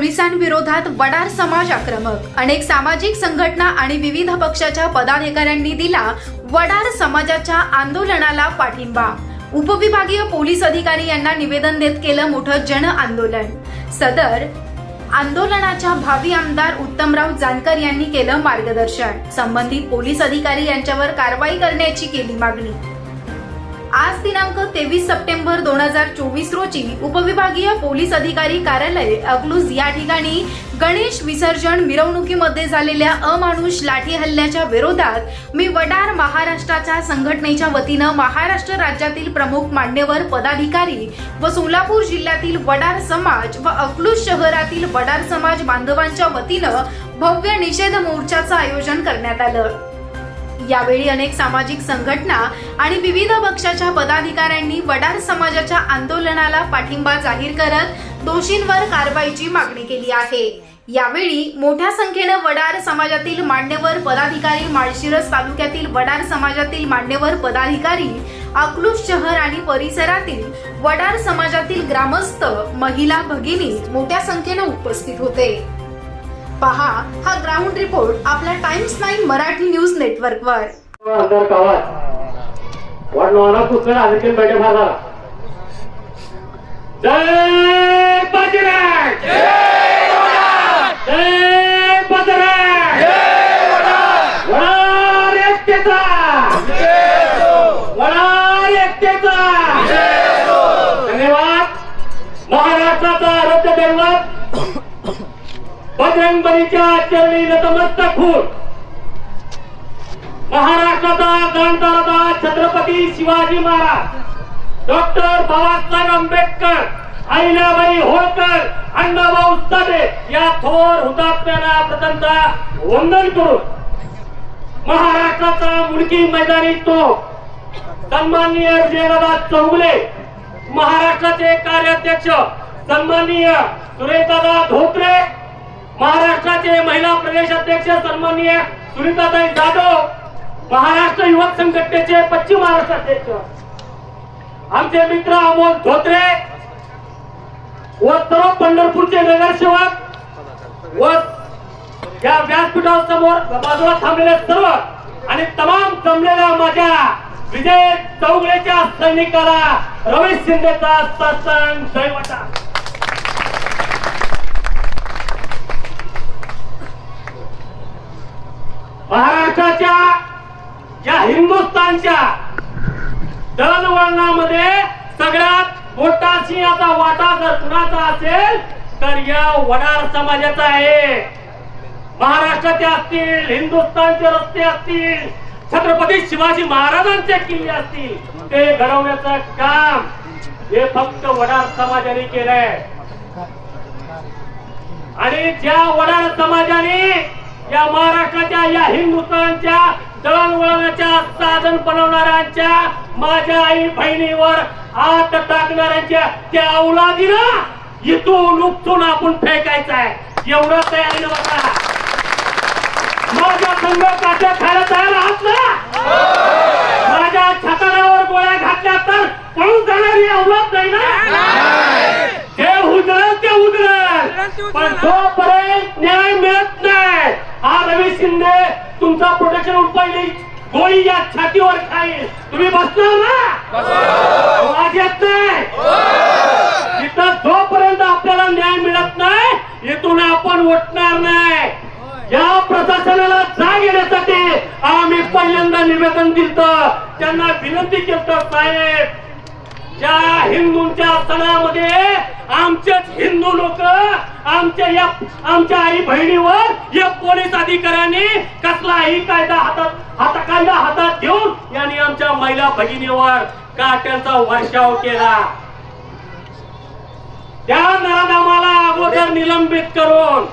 पोलिसांविरोधात वडार समाज आक्रमक. अनेक सामाजिक संघटना आणि विविध पक्षाच्या पदाधिकाऱ्यांनी दिला वडार समाजाच्या आंदोलनाला पाठिंबा. उपविभागीय पोलीस अधिकारी यांना निवेदन देत केलं मोठं जन आंदोलन. सदर आंदोलनाच्या भावी आमदार उत्तमराव जानकर यांनी केलं मार्गदर्शन. संबंधित पोलीस अधिकारी यांच्यावर कारवाई करण्याची केली मागणी. आज दिनांक तेवीस सप्टेंबर दोन हजार चोवीस रोजी उपविभागीय पोलीस अधिकारी कार्यालय अकलूज या ठिकाणी गणेश विसर्जन मिरवणुकीमध्ये झालेल्या अमानुष लाठी हल्ल्याच्या विरोधात मी वडार महाराष्ट्राच्या संघटनेच्या वतीनं महाराष्ट्र राज्यातील प्रमुख मान्यवर पदाधिकारी व सोलापूर जिल्ह्यातील वडार समाज व अकलूज शहरातील वडार समाज बांधवांच्या वतीनं भव्य निषेध मोर्चाचं आयोजन करण्यात आलं. यावेळी अनेक सामाजिक संघटना आणि विविध पक्षाच्या पदाधिकाऱ्यांनी वडार समाजाच्या आंदोलनाला पाठिंबा जाहीर करत दोषींवर कारवाईची मागणी केली आहे. यावेळी मोठ्या संख्येनं वडार समाजातील मान्यवर पदाधिकारी माळशिरस तालुक्यातील वडार समाजातील मान्यवर पदाधिकारी अकलूज शहर आणि परिसरातील वडार समाजातील ग्रामस्थ महिला भगिनी मोठ्या संख्येनं उपस्थित होते. पहा हा ग्राउंड रिपोर्ट आपल्या टाइम्स नाईन मराठी न्यूज नेटवर्कवर अंदर गावात वाढणारा पुस्तक अधिक बैठक झाला जय बाजीराव जय वडार एकतेचा! वडार एकतेचा! धन्यवाद! महाराष्ट्राचा आरोग्य दैवत बजरंगबलीच्या चरणी नतमस्तक होऊन महाराष्ट्राचा गणतराचा छत्रपती शिवाजी महाराज डॉक्टर बाबासाहेब आंबेडकर अहिल्याबाई होळकर अण्णाभाऊ साठे या थोर हुतात्म्याला प्रथमतः वंदन करून महाराष्ट्राचा मुलगी मैदानी तो सन्माननीय विजयदादा चौगुले महाराष्ट्राचे कार्याध्यक्ष सन्माननीय सुरेशदादा धोत्रे महाराष्ट्राचे महिला प्रदेश अध्यक्ष सन्माननीय सुनीताताई जाधव महाराष्ट्र युवक संघटनेचे पश्चिम महाराष्ट्र अध्यक्ष. आमचे मित्र अमोल धोत्रे व सर्व पंढरपूरचे नगरसेवक व या व्यासपीठासमोर बाजूला थांबलेले सर्व आणि तमाम जमलेल्या माझ्या विजय चौगलेच्या सैनिकाला रमेश शिंदेचा सत्संग दैवता महाराष्ट्राच्या या हिंदुस्थानच्या दळणवळणामध्ये सगळ्यात मोठा सिंहाचा वाटा जर कुणाचा असेल तर या वडार समाजाचा आहे. महाराष्ट्राचे असतील हिंदुस्थानचे रस्ते असतील छत्रपती शिवाजी महाराजांचे किल्ले असतील ते घडवण्याचं काम हे फक्त वडार समाजाने केलंय. आणि ज्या वडार समाजाने या महाराष्ट्राच्या या हिंदुस्थानच्या दळणवळणाच्या साधन बनवणाऱ्यांच्या माझ्या आई बहिणीवर हात टाकणाऱ्यांच्या त्या औलादीनं इथून उपचून आपण फेकायचं आहे एवढं तयारी नव्हता माझ्या संघ काट्या खायला तयार आहात ना? माझ्या छतारावर गोळ्या घातल्या तर पळून जाणारी औलाद नाही ना? हे उजळल ते उजळल. पण जोपर्यंत न्याय मिळत नाही हा रवी शिंदे तुमचा प्रोटेक्शन पहिली. गोळी या छातीवर खाईल. तुम्ही बसणार ना? आवाज येत नाही तिथं जोपर्यंत आपल्याला न्याय मिळत नाही इथून आपण उठणार नाही. या प्रशासनाला जाग येण्यासाठी आम्ही पहिल्यांदा निवेदन दिलं त्यांना विनंती केलं साहेब ज्या हिंदूंच्या सणामध्ये आमचेच हिंदू लोक आमच्या या आमच्या आई बहिणीवर या पोलीस अधिकाऱ्यांनी कसलाही कायदा हातात हाता कायदा हातात घेऊन यांनी आमच्या महिला भगिनीवर काट्यांचा वर्षाव केला. त्या नराधामाला अगोदर निलंबित करून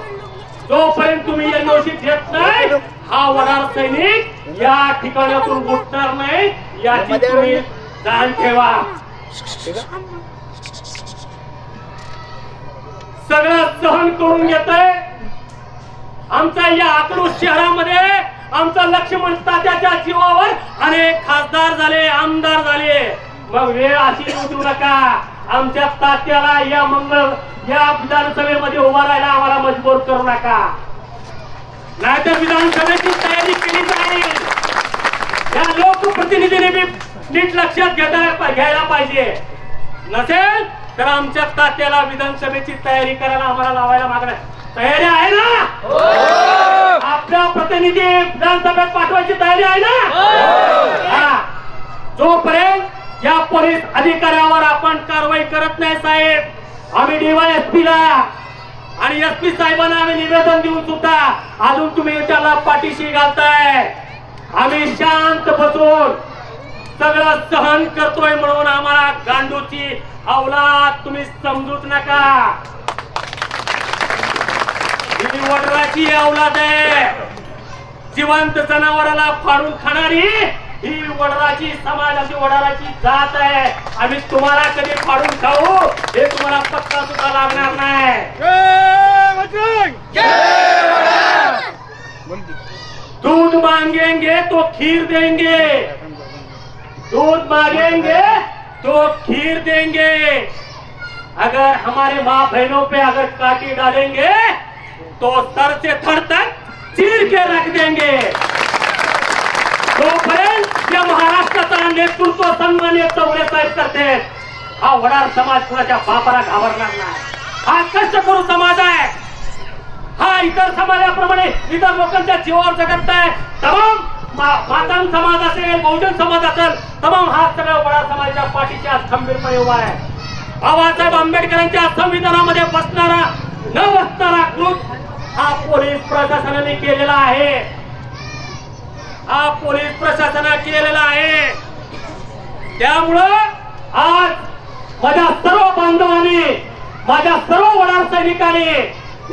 जोपर्यंत तुम्ही एनओसी देत नाही हा वडार सैनिक या ठिकाणातून उठणार नाही याची तुम्ही जाण ठेवा. सगळं सहन करून घेत आमचा या अकलूज शहरामध्ये आमचा लक्ष्मण तात्याच्या जीवावर अनेक खासदार झाले आमदार झाले. मग वेळ अशी येऊ देऊ नका. आमच्या तात्याला या मंगळ या विधानसभेमध्ये उभा राहायला आम्हाला मजबूर करू नका. नाहीतर विधानसभेची तयारी केली जाईल. या लोकप्रतिनिधीने नीट लक्षात घेता घ्यायला पाहिजे. नसेल तर आमच्या तात्याला विधानसभेची तयारी करायला आम्हाला लावायला मागण्या तयारी आहे ना? आपल्या प्रतिनिधी विधानसभेत पाठवायची तयारी आहे ना? हा. जोपर्यंत या पोलीस अधिकाऱ्यावर आपण कारवाई करत नाही साहेब आम्ही डीवायएसपी ला आणि एस पी साहेबांना आम्ही निवेदन देऊन सुद्धा अजून तुम्ही त्याला पाठीशी घालताय. आम्ही शांत बसून सगळं सहन करतोय म्हणून आम्हाला गांडूची अवलाद तुम्ही समजूच नका. ही वडराची अवलाद आहे. जिवंत जनावराला फाडून खाणारी ही वडराची समाजाची वडाराची जात आहे. आम्ही तुम्हाला कधी फाडून खाऊ हे तुम्हाला पत्ता सुद्धा लागणार नाही. दूध मांगेंगे तो खीर देंगे. दूध मांगेंगे तो खीर देंगे। अगर हमारे माँ बहनों पे अगर काटी डालेंगे तो सर से थर तक चीर के रख देंगे। तोपर्यंत या महाराष्ट्राचा नेतृत्व सन्मान्य चौरे साहेब करते हा। वडार समाज कुणाच्या बापाला घाबरणार नाही हा। कष्ट करू समाज आहे हा इतर समाजाप्रमाणे इतर लोकांच्या जीवावर जगत आहे तमाम मातान समाज असेल बहुजन समाज असेल तमाम हा सगळा बडा समाजाच्या पाठीशी आज खंबीरपणे उभा आहे. बाबासाहेब आंबेडकरांच्या संविधानामध्ये बसणारा न बसणारा कृत हा पोलीस प्रशासनाने केलेला आहे. हा पोलीस प्रशासनाने केलेला आहे. त्यामुळं आज माझ्या सर्व बांधवांनी माझ्या सर्व वडार सैनिकांनी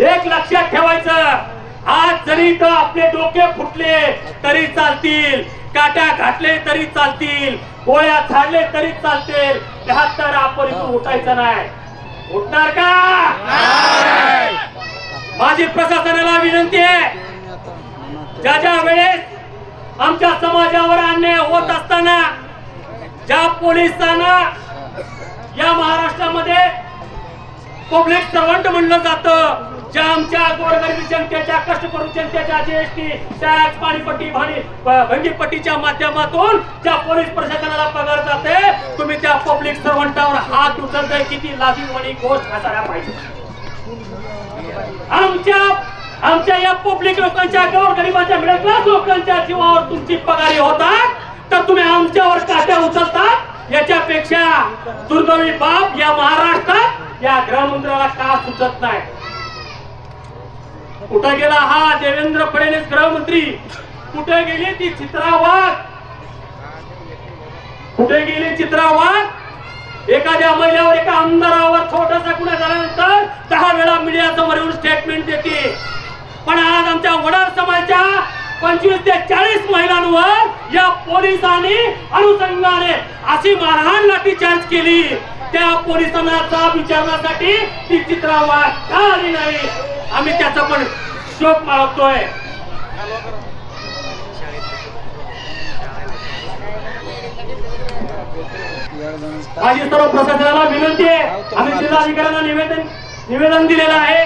एक लक्षात ठेवायचं. आज जरी तर आपले डोके फुटले तरी चालतील. काट्या घातले तरी चालतील. गोळ्या झाडले तरी चालतील. त्याहत्तर आपण इथून उठायचं नाही. उठणार का? माझी प्रशासनाला विनंती आहे ज्या ज्या वेळेस आमच्या समाजावर अन्याय होत असताना ज्या पोलिसांना या महाराष्ट्रामध्ये पब्लिक सर्वंट म्हणलं जातं ज्या आमच्या गोरगरीब जनतेच्या कष्टकरू जनतेच्या जीएसटी टॅक्स पाणीपट्टी भाडी भंगीपट्टीच्या माध्यमातून ज्या पोलीस प्रशासनाला पगार जाते तुम्ही त्या पब्लिक सर्वंटावर हात उचलताय किती लाजीवणी गोष्ट असायला पाहिजे. आमच्या आमच्या या पब्लिक लोकांच्या गोरगरिबाच्या मिडल क्लास लोकांच्या जीवावर तुमची पगारी होतात तर तुम्ही आमच्यावर काट्या उचलतात. याच्यापेक्षा दुर्गमी बाप या महाराष्ट्रात या गृहमंत्र्याला का सुचत नाही? कुठे गेला हा देवेंद्र फडणवीस गृहमंत्री? कुठे गेली ती चित्रावाद? कुठे गेली चित्रावाद? एखाद्या महिलावर एका आमदारावर छोटासा गुन्हा झाल्यानंतर दहा वेळा मीडिया समोर येऊन स्टेटमेंट देते. पण आज आमच्या वडार समाजाच्या पंचवीस ते चाळीस महिलांवर या पोलिसांनी अनुषंगाने अशी मारहाण लाठीचार्ज केली. त्या पोलिसांना जाब विचारण्यासाठी ती चित्रावाद का आली नाही. आम्ही त्याचा पण शोक मागतोय माझी सर्व प्रशासनाला विनंती आहे. आम्ही जिल्हाधिकाऱ्यांना निवेदन निवेदन दिलेलं आहे.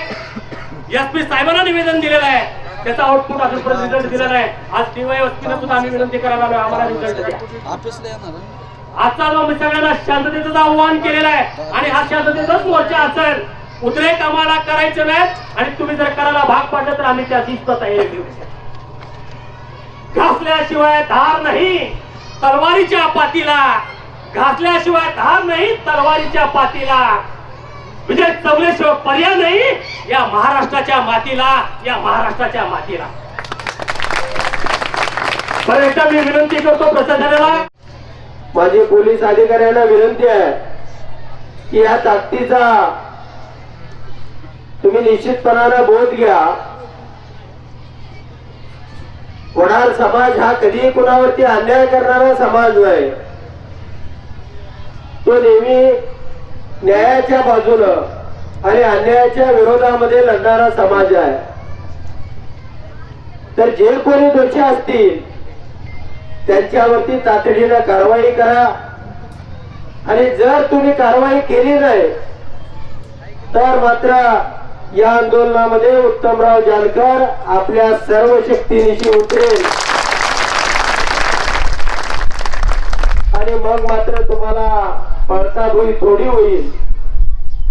एस पी साहेबांना निवेदन दिलेलं आहे. त्याचा आउटपुट अजूनपर्यंत रिझल्ट दिलेला आहे. आज डीवायएसपीनं सुद्धा आम्ही विनंती करायला आलोय. आम्हाला रिझल्ट द्या? आजचा जो मी सगळ्यांना शांततेचं आव्हान केलेलं आहे. आणि हा शांततेचाच मोर्चा असेल उद्रेक आम्हाला करायचे नाहीत आणि तुम्ही जर करायला भाग पाडलं तर आम्ही त्याची तयारी ठेवू. घासल्याशिवाय धार नाही तलवारीच्या पातीला. घासल्याशिवाय धार नाही तलवारीच्या पातीला. विजय चौलेशिवाय पर्याय नाही या महाराष्ट्राच्या मातीला या महाराष्ट्राच्या मातीला. बरं एकदा मी विनंती करतो प्रशासनाला. माझी पोलीस अधिकाऱ्यांना विनंती आहे की या ताकदीचा तुम्ही निश्चितपणानं बोध घ्या. वडार समाज हा कधीही कुणावरती अन्याय करणारा समाज नाही. तो नेहमी न्यायाच्या बाजूनं आणि अन्यायाच्या विरोधामध्ये लढणारा समाज आहे. तर जे कोणी दोषी असतील त्यांच्यावरती तातडीनं कारवाई करा. आणि जर तुम्ही कारवाई केली नाही तर मात्र या आंदोलनामध्ये उत्तमराव जानकर आपल्या सर्व शक्तीनिशी उतरेल. आणि मग मात्र तुम्हाला पळताभुई थोडी होईल.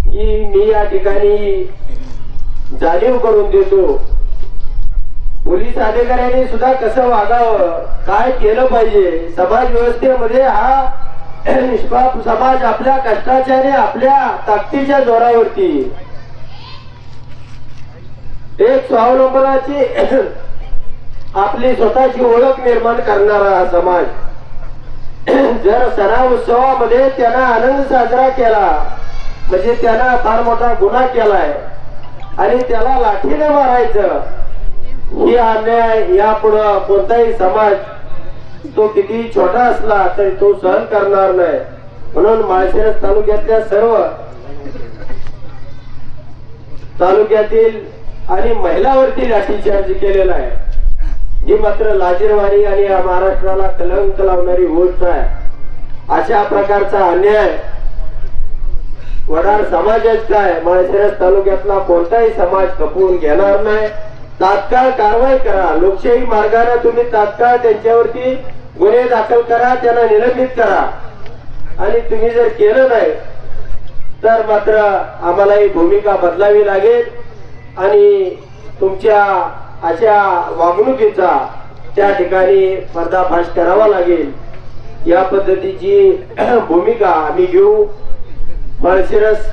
ही मी या ठिकाणी जाणीव करून देतो. पोलीस अधिकाऱ्यांनी सुद्धा कसं वागावं काय केलं पाहिजे समाज व्यवस्थेमध्ये हा निष्पाप समाज आपल्या कष्टाच्या आणि आपल्या ताकदीच्या जोरावरती एक स्वावलंबनाची आपली स्वतःची ओळख निर्माण करणारा हा समाज. जर सणा उत्सवामध्ये त्यांना आनंद साजरा केला म्हणजे त्यांना फार मोठा गुन्हा केलाय आणि त्याला लाठीने मारायचं ही अन्याय यापुढं कोणताही समाज तो किती छोटा असला तरी तो सहन करणार नाही. म्हणून माळशिरस तालुक्यातल्या सर्व तालुक्यातील आणि महिलावरती लाठीचार्ज केलेला आहे. ही मात्र लाजीरवाणी आणि या महाराष्ट्राला कलंक लावणारी गोष्ट आहे. अशा प्रकारचा अन्याय वडार समाजच काय? माळशिरस तालुक्यातला कोणताही समाज खपवून घेणार नाही. तात्काळ कारवाई करा. लोकशाही मार्गाने तुम्ही तात्काळ त्यांच्यावरती गुन्हे दाखल करा त्यांना निलंबित करा. आणि तुम्ही जर केलं नाही तर मात्र आम्हाला ही भूमिका बदलावी लागेल. आणि तुमच्या अशा वागणुकीचा त्या ठिकाणी पर्दाफाश करावा लागेल. या पद्धतीची भूमिका आम्ही घेऊ. माळशिरस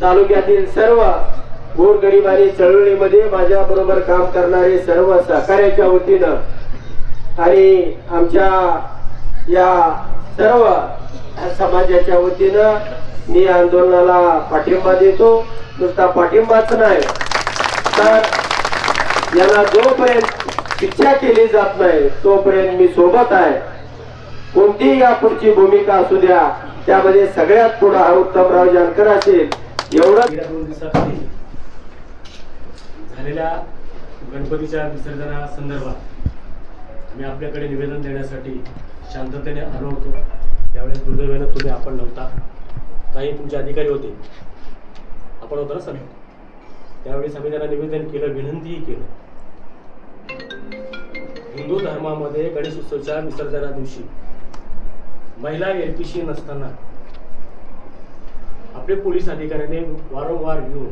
तालुक्यातील सर्व गोरगरिबानी चळवळीमध्ये माझ्या बरोबर काम करणारे सर्व सहकार्याच्या वतीनं आणि आमच्या या सर्व समाजाच्या वतीनं मी आंदोलनाला पाठिंबा देतो. नुसता पाठिंबाच नाही. तर याला जोपर्यंत इच्छा केली जात नाही तोपर्यंत मी सोबत आहे. कोणतीही यापुढची भूमिका असू द्या त्यामध्ये सगळ्यात पुढे हा उत्तमराव जानकर असेल. एवढं झालेल्या गणपतीच्या विसर्जना संदर्भात मी आपल्याकडे निवेदन देण्यासाठी शांततेने आलो होतो. त्यावेळेस दुर्दैवानं तुम्ही आपण नव्हता. काही तुमचे अधिकारी होते. आपण होतो. ना सर त्यावेळेस आम्ही त्यांना निवेदन केलं विनंतीही केलं. हिंदू धर्मामध्ये गणेश उत्सवच्या विसर्जना दिवशी महिला एलपीशी नसताना आपले पोलीस अधिकाऱ्याने वारंवार येऊन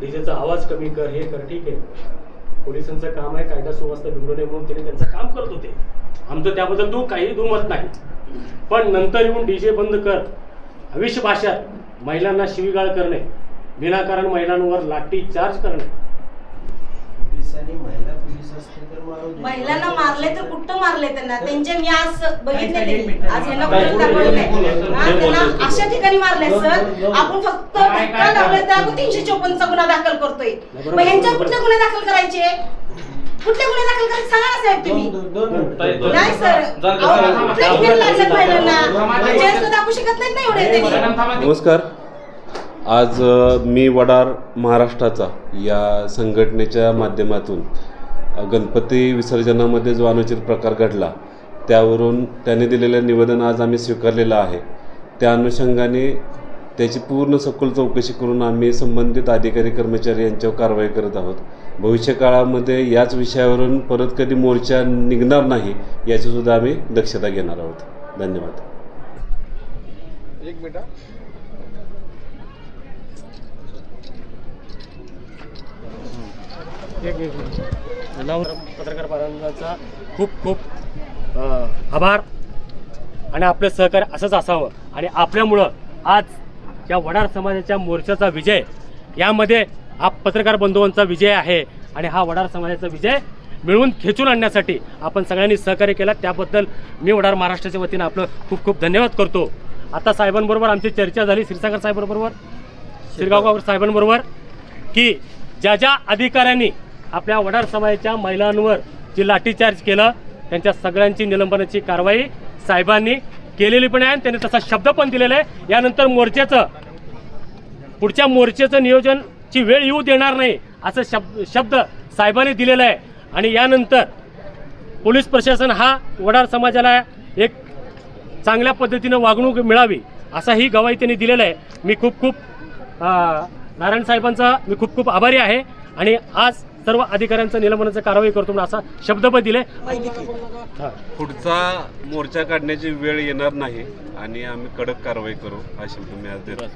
डीजेचा आवाज कमी कर हे कर ठीक आहे. पोलिसांचं काम आहे कायदा सुव्यवस्था बिघडू नये म्हणून त्यांनी त्यांचं काम करत होते. आमचं त्याबद्दल तू काही दुमत नाही. पण नंतर येऊन डीजे बंद कर. अविश भाषात महिलांना शिवीगाळ करणे. विनाकारण महिलांवर लाठी चार्ज करणे. पोलिसांनी महिला पोलीस असते तर मारू दे. महिलांना मारले तर कुठं मारले त्यांना? त्यांचे मी आज बघितले यांना कुठं त्यांना. अशा ठिकाणी मारले सर. आपण फक्त धक्का तर तीनशे चोपन्नचा गुन्हा दाखल करतोय. मग. कुठले गुन्हे दाखल करायचे? कुठले गुन्हे दाखल करायचे? सांगा ना साहेब तुम्ही. नाही सर. लागलं महिलांना जेल दाखवू शकत नाहीत ना एवढे त्यांनी नमस्कार. आज मी वडार महाराष्ट्राचा या संघटनेच्या माध्यमातून गणपती विसर्जनामध्ये जो अनुचित प्रकार घडला त्यावरून त्याने दिलेलं निवेदन आज आम्ही स्वीकारलेलं आहे. त्या अनुषंगाने त्याची पूर्ण सखोल चौकशी करून आम्ही संबंधित अधिकारी कर्मचारी यांच्यावर कारवाई करत आहोत. भविष्यकाळामध्ये याच विषयावरून परत कधी मोर्चा निघणार नाही याचीसुद्धा आम्ही दक्षता घेणार आहोत. धन्यवाद. पत्रकार बांधवांचा खूप खूप आभार. आणि आपलं सहकार्य असंच असावं. आणि आपल्यामुळं आज या वडार समाजाच्या मोर्चाचा विजय यामध्ये हा पत्रकार बंधूंचा विजय आहे. आणि हा वडार समाजाचा विजय मिळवून खेचून आणण्यासाठी आपण सगळ्यांनी सहकार्य केलं. त्याबद्दल मी वडार महाराष्ट्राच्या वतीनं आपलं खूप खूप धन्यवाद करतो. आता साहेबांबरोबर आमची चर्चा झाली. क्षीरसागर साहेबांबरोबर शिरगावकर साहेबांबरोबर की ज्या ज्या अधिकाऱ्यांनी आपल्या वडार समाजाच्या महिलांवर जी लाठीचार्ज केलं त्यांच्या सगळ्यांची निलंबनाची कारवाई साहेबांनी केलेली पण आहे आणि त्यांनी तसा शब्द पण दिलेला आहे. यानंतर मोर्चाचं पुढच्या मोर्चाचं नियोजनची वेळ येऊ देणार नाही असं शब्द शब्द साहेबांनी दिलेला आहे. आणि यानंतर पोलीस प्रशासन हा वडार समाजाला एक चांगल्या पद्धतीनं वागणूक मिळावी असा ही गवाही त्यांनी दिलेला आहे. मी खूप खूप नारायण साहेबांचा मी खूप खूप आभारी आहे. आणि आज सर्व अधिकाऱ्यांचं निलंबनाचं कारवाई करतो म्हणून असा शब्द पण दिले. हां. पुढचा मोर्चा काढण्याची वेळ येणार नाही आणि आम्ही कडक कारवाई करू हा शब्द मी आज देतो.